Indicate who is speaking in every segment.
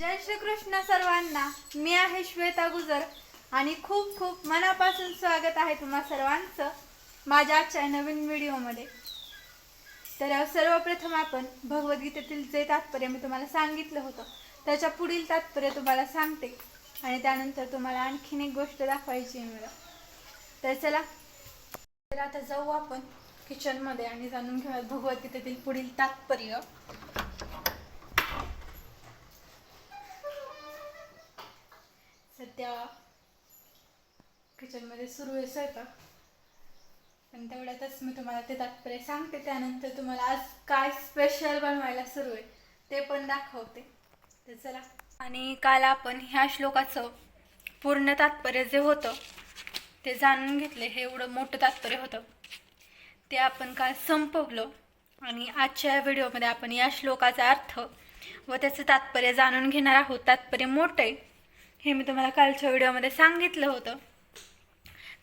Speaker 1: जय श्रीकृष्ण सर्वांना. मी आहे श्वेता गुजर आणि खूप खूप मनापासून स्वागत आहे तुम्हा सर्वांचं माझ्या आजच्या नवीन व्हिडिओमध्ये. तर सर्वप्रथम आपण भगवद्गीतेतील जे तात्पर्य मी तुम्हाला सांगितलं होतं त्याच्या पुढील तात्पर्य तुम्हाला सांगते आणि त्यानंतर तुम्हाला आणखीन एक गोष्ट दाखवायची आहे मला. तर चला. तर आता जाऊ आपण किचनमध्ये आणि जाणून घेऊयात भगवद्गीतेतील पुढील तात्पर्य. सध्या किचनमध्ये सुरू आहे स्वयंपाक. पण तेवढ्यातच मी तुम्हाला ते तात्पर्य सांगते. त्यानंतर तुम्हाला आज काय स्पेशल बनवायला सुरू आहे ते पण दाखवते. तर चला. आणि काल आपण ह्या श्लोकाचं पूर्ण तात्पर्य जे होतं ते जाणून घेतले. हे एवढं मोठं तात्पर्य होतं. ते आपण काल संपवलं. आणि आजच्या या व्हिडिओमध्ये आपण या श्लोकाचा अर्थ व त्याचं तात्पर्य जाणून घेणार आहोत. तात्पर्य मोठं आहे. हे मी तुम्हाला कालच्या व्हिडिओमध्ये सांगितलं होतं.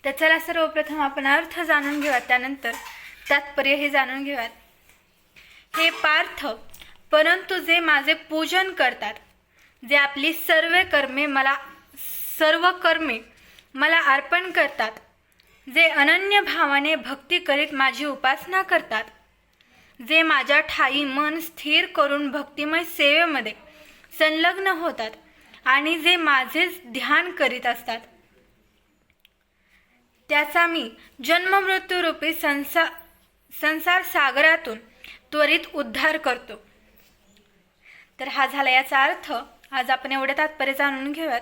Speaker 1: तर चला सर्वप्रथम आपण अर्थ जाणून घेऊयात त्यानंतर तात्पर्य हे जाणून घेऊयात. हे पार्थ परंतु जे माझे पूजन करतात जे आपली सर्व कर्मे मला सर्व कर्मे मला अर्पण करतात जे अनन्य भावाने भक्ती करीत माझी उपासना करतात जे माझ्या ठाई मन स्थिर करून भक्तिमय सेवेमध्ये संलग्न होतात आणि जे माझेच ध्यान करीत असतात. त्याचा मी जन्ममृत्यूरूपी संसा संसार सागरातून त्वरित उद्धार करतो. तर हा झाला याचा अर्थ आज आपण एवढं तात्पर्य जाणून घेऊयात.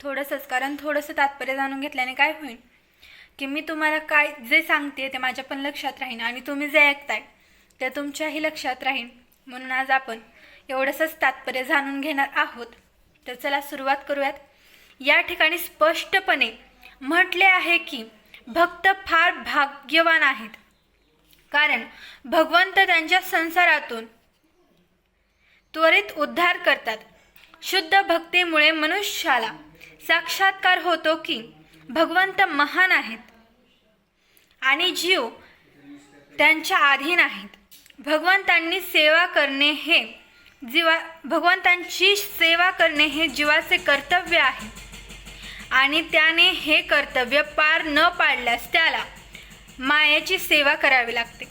Speaker 1: थोडंसंच कारण थोडंसं तात्पर्य जाणून घेतल्याने काय होईल? की मी तुम्हाला काय जे सांगते ते माझ्या पण लक्षात राहीन आणि तुम्ही जे ऐकताय ते तुमच्याही लक्षात राहीन. म्हणून आज आपण एवढंसंच तात्पर्य जाणून घेणार आहोत. तर चला सुरुवात करूयात. या ठिकाणी स्पष्टपणे म्हटले आहे की भक्त फार भाग्यवान आहेत. कारण भगवंत त्यांच्या संसारातून त्वरित उद्धार करतात. शुद्ध भक्तीमुळे मनुष्याला साक्षात्कार होतो की भगवंत महान आहेत. आणि जीव त्यांच्या अधीन आहेत. भगवंतांनी सेवा करणे हे जीवा भगवंतांची सेवा करणे हे जीवाचे कर्तव्य आहे. आणि त्याने हे कर्तव्य पार न पाडल्यास त्याला मायेची सेवा करावी लागते.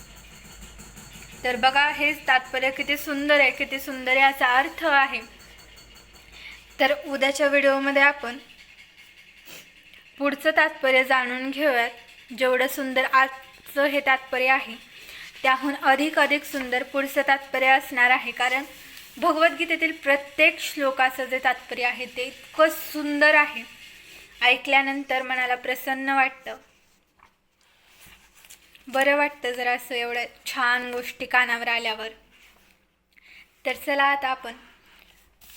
Speaker 1: तर बघा हे तात्पर्य किती सुंदर आहे किती सुंदर याचा अर्थ आहे. तर उद्याच्या व्हिडिओमध्ये आपण पुढचं तात्पर्य जाणून घेऊयात. जेवढं सुंदर आजचं हे तात्पर्य आहे त्याहून अधिक अधिक सुंदर पुढचं तात्पर्य असणार आहे. कारण भगवद्गीतेतील प्रत्येक श्लोकाचं जे तात्पर्य आहे ते इतकं सुंदर आहे. ऐकल्यानंतर मनाला प्रसन्न वाटतं. बरं वाटतं जरा असं एवढ्या छान गोष्टी कानावर आल्यावर. तर चला आता आपण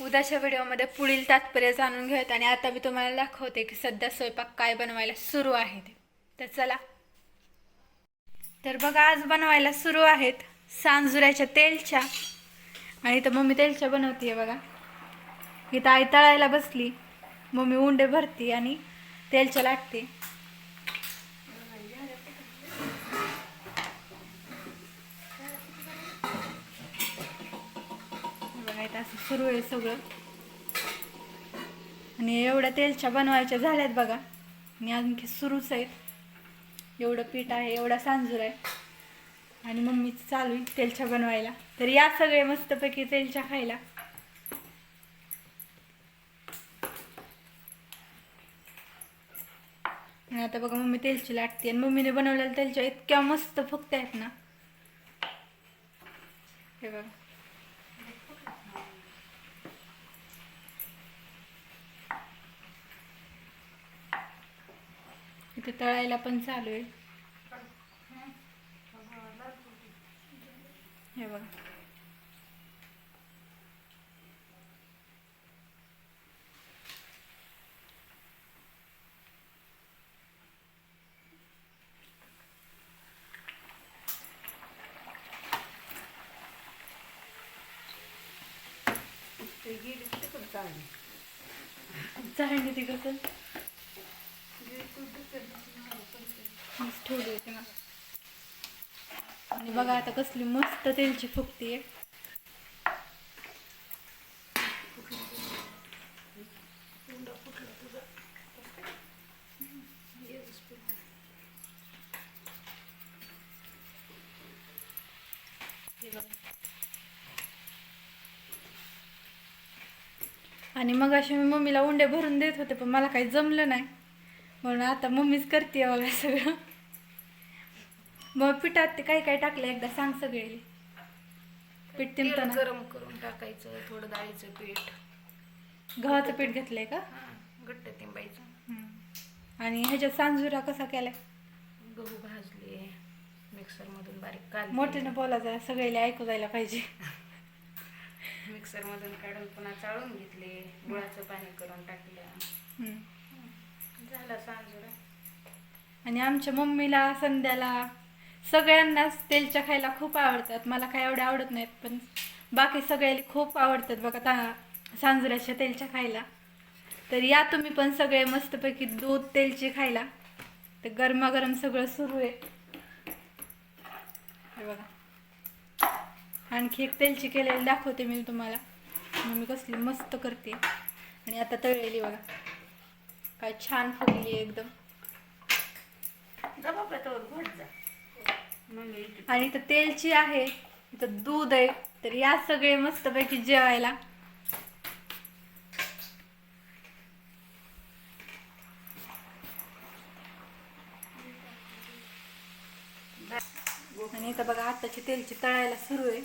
Speaker 1: उद्याच्या व्हिडिओमध्ये पुढील तात्पर्य जाणून घेऊयात आणि आता मी तुम्हाला दाखवते की सध्या स्वयंपाक काय बनवायला सुरू आहे ते. तर चला. तर बघा आज बनवायला सुरू आहेत सांजुऱ्याच्या तेलच्या. आणि तर मम्मी तेलच्या बनवते बघा. इथं आई तळायला बसली. मम्मी उंडे भरती आणि तेलच्या लाटते. बघा इथं असं सुरू आहे सगळं. आणि एवढ्या तेलच्या बनवायच्या झाल्यात बघा. आणि आणखी सुरूच आहेत. एवढं पीठ आहे एवढा सांजूर आहे. आणि मम्मीच चालू आहे तेलच्या बनवायला. तर या सगळे मस्तपैकी तेलच्या खायला. आणि आता बघा मम्मी तेलची लाटते आणि मम्मीने बनवलेल्या तेलच्या इतक्या मस्त फक्त आहेत ना. हे बघा. इथे तळायला पण चालू आहे. हे बघा. चाळणी ती कसं मस्त ठेवली होती ना आणि बघा आता कसली मस्त तेलची फुकती आहे. आणि मग असे मी मम्मीला उंडे भरून देत होते पण मला काही जमलं नाही. म्हणून आता मम्मीच करते बघा सगळं. मग पिठात ते काय काय टाकलं एकदा सांग सगळे. पीठ
Speaker 2: तेल गरम करून टाकायचं थोडं डाळीचं पीठ.
Speaker 1: गव्हाचं पीठ घेतलंय का?
Speaker 2: हा, घट्ट तिंबायचं.
Speaker 1: हम्म. आणि ह्याच्यात सांजुरा कसा केलाय?
Speaker 2: गहू भाजले मिक्सरमधून बारीक काढले
Speaker 1: मोठ्यानं बोला जरा सगळ्याला ऐकू जायला पाहिजे.
Speaker 2: मिक्सरमधून काढून पुन्हा चाळून घेतले गुळाचं पाणी करून टाकलं.
Speaker 1: हम्म.
Speaker 2: झाला सांजुरा.
Speaker 1: आणि आमच्या मम्मीला संध्याला सगळ्यांनाच तेलच्या खायला खूप आवडतात. मला काय एवढे आवडत नाहीत पण बाकी सगळ्याला खूप आवडतात बघा ता सांजुऱ्याच्या तेलच्या खायला. तर या तुम्ही पण सगळे मस्तपैकी दूध तेलची खायला. ते गरमागरम सगळं सुरू आहे. हे बघा. आणखी एक तेलची केलेली दाखवते मी तुम्हाला. मम्मी कसली मस्त करते. आणि आता तळलेली बघा. काय छान फुगली आहे एकदम. आणि इथं तेलची आहे इथं दूध आहे तर या सगळे मस्तपैकी जेवायला. आणि इथं बघा आताची तेलची तळायला सुरू आहे.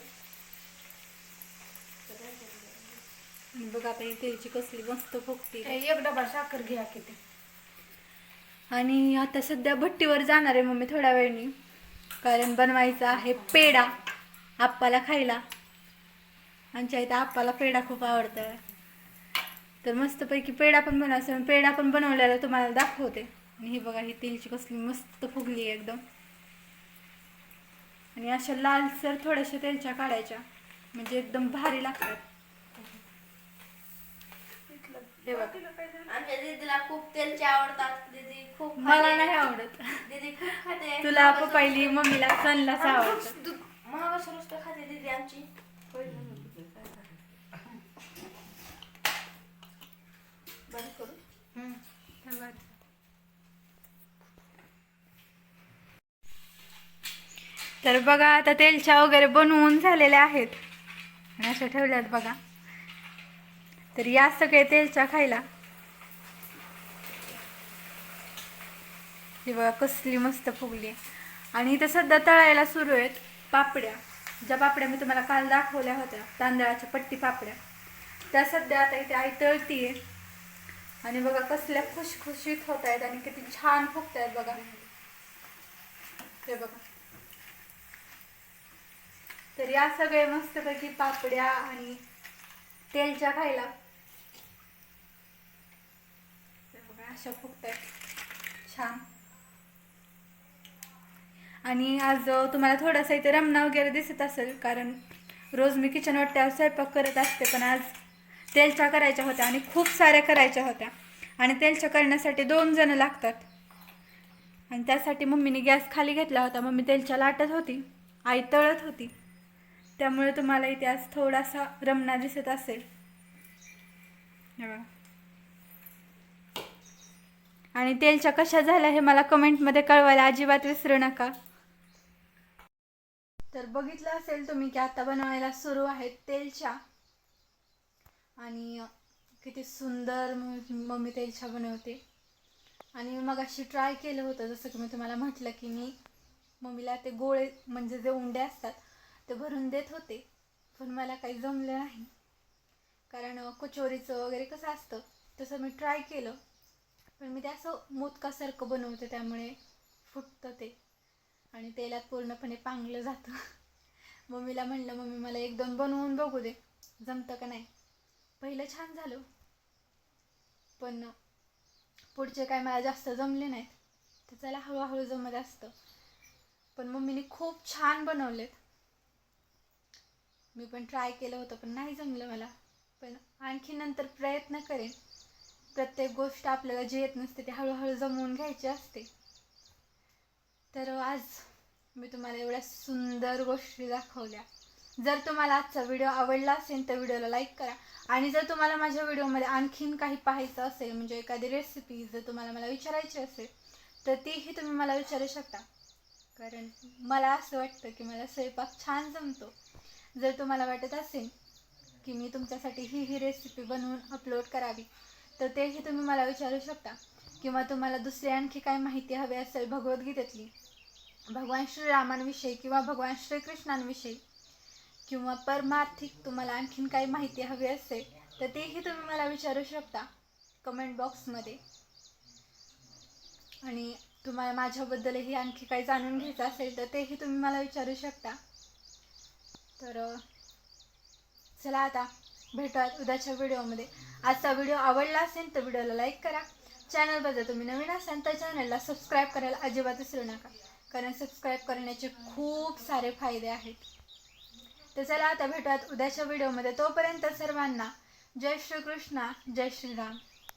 Speaker 1: बघा आता ही तेलची कसली मस्त फुगती.
Speaker 2: ए, एक डबा साखर घ्या किती
Speaker 1: आणि आता सध्या भट्टीवर जाणार आहे मम्मी थोड्या वेळाने. कारण बनवायचा आहे पेढा आप्पाला खायला. आमच्या इथं आप्पाला पेढा खूप आवडतं तर मस्तपैकी पेढा पण बनवायचा पेढा पण बनवलेला तुम्हाला दाखवते. आणि ही बघा ही तेलची कसली मस्त फुगली आहे एकदम. आणि अशा लालसर थोड्याशा तेलच्या काढायच्या म्हणजे एकदम भारी लागतात. हे बघा.
Speaker 3: दीदीला खूप तेलचे आवडतात. दीदी खूप
Speaker 1: मला
Speaker 3: खाते.
Speaker 1: नाही आवडत.
Speaker 3: दीदी खूप खाते.
Speaker 1: तुला पप्पाईली मम्मीला सणलाच आवडतं.
Speaker 3: महागाचं नुसतं खाते दीदी आमची. बंद करू.
Speaker 1: तर बघा आता तेलच्या वगैरे बनवून झालेल्या आहेत. आणि अशा ठेवल्यात बघा. तर या सगळे तेलच्या खायला. ही बघा कसली मस्त फुगली. आणि इथं सध्या तळायला सुरू आहेत पापड्या. ज्या पापड्या मी तुम्हाला काल दाखवल्या होत्या तांदळाच्या पट्टी पापड्या. त्या सध्या आता इथे आई तळतीये. आणि बघा कसल्या खुशखुशीत होत आहेत आणि किती छान फुगत आहेत बघा. हे बघा. तर या सगळे मस्तपैकी पापड्या आणि तेलच्या खायला. हे बघा अशा फुगतायत. छान. आणि आज तुम्हाला थोडासा इथे रमणा वगैरे दिसत असेल कारण रोज मी किचन वाटत्यावर स्वयंपाक करत असते पण आज तेलच्या करायच्या होत्या आणि खूप साऱ्या करायच्या होत्या. आणि तेलच्या करण्यासाठी दोन जण लागतात. आणि त्यासाठी मम्मीने गॅस खाली घेतला होता. मम्मी तेलच्या लाटत होती आई तळत होती. त्यामुळे तुम्हाला इथे आज थोडासा रमणा दिसत असेल. आणि तेलच्या कशा झाल्या हे मला कमेंटमध्ये कळवायला अजिबात विसरू नका. तर बघितलं असेल तुम्ही की आता बनवायला सुरू आहेत तेलच्या. आणि किती सुंदर मम्मी तेलच्या बनवते. आणि मग अशी ट्राय केलं होतं जसं की मी तुम्हाला म्हटलं की मी मम्मीला ते गोळे म्हणजे जे उंडे असतात ते भरून देत होते. पण मला काही जमलं नाही. कारण कचोरीचं वगैरे कसं असतं तसं मी ट्राय केलं. पण मी ते असं मोदकासारखं बनवते त्यामुळे फुटतं ते. आणि तेलात पूर्णपणे पांगलं जातं. मम्मीला म्हणलं मम्मी मला एक दोन बनवून बघू दे. जमतं का नाही? पहिलं छान झालं. पण पुढचे काय मला जास्त जमले नाहीत. तर चला हळूहळू जमत असतं. पण मम्मीने खूप छान बनवलेत. मी पण ट्राय केलं होतं पण नाही जमलं मला. पण आणखी नंतर प्रयत्न करेन. प्रत्येक गोष्ट आपल्याला जे येत नसते ते हळूहळू जमवून घ्यायची असते. तर आज मी तुम्हाला एवढ्या सुंदर गोष्टी दाखवल्या. जर तुम्हाला आजचा व्हिडिओ आवडला असेल तर व्हिडिओला लाईक करा. आणि जर तुम्हाला माझ्या व्हिडिओमध्ये आणखीन काही पाहायचं असेल म्हणजे एखादी रेसिपी जर तुम्हाला मला विचारायची असेल तर तीही तुम्ही मला विचारू शकता. कारण मला असं वाटतं की मला स्वयंपाक छान जमतो. जर तुम्हाला वाटत असेल की मी तुमच्यासाठी ही ही रेसिपी बनवून अपलोड करावी तर तेही तुम्ही मला विचारू शकता. किंवा तुम्हाला दुसरी आणखी काय माहिती हवी असेल भगवद्गीतेतली भगवान श्रीरामांविषयी किंवा भगवान श्रीकृष्णांविषयी किंवा परमार्थिक तुम्हाला आणखीन काही माहिती हवी असेल तर तेही तुम्ही मला विचारू शकता कमेंट बॉक्समध्ये. आणि तुम्हाला माझ्याबद्दलही आणखी काही जाणून घ्यायचं असेल तर तेही तुम्ही मला विचारू शकता. तर चला आता भेटूयात उद्याच्या व्हिडिओमध्ये. आजचा व्हिडिओ आवडला असेल तर व्हिडिओला लाईक करा. चॅनलवर जर तुम्ही. नवीन असाल तर चॅनलला सबस्क्राईब करायला अजिबात विसरू नका. कारण सबस्क्राईब करण्याचे खूप सारे फायदे आहेत. तर चला आता भेटूयात उद्याच्या व्हिडिओमध्ये तोपर्यंत सर्वांना जय श्रीकृष्णा जय श्रीराम.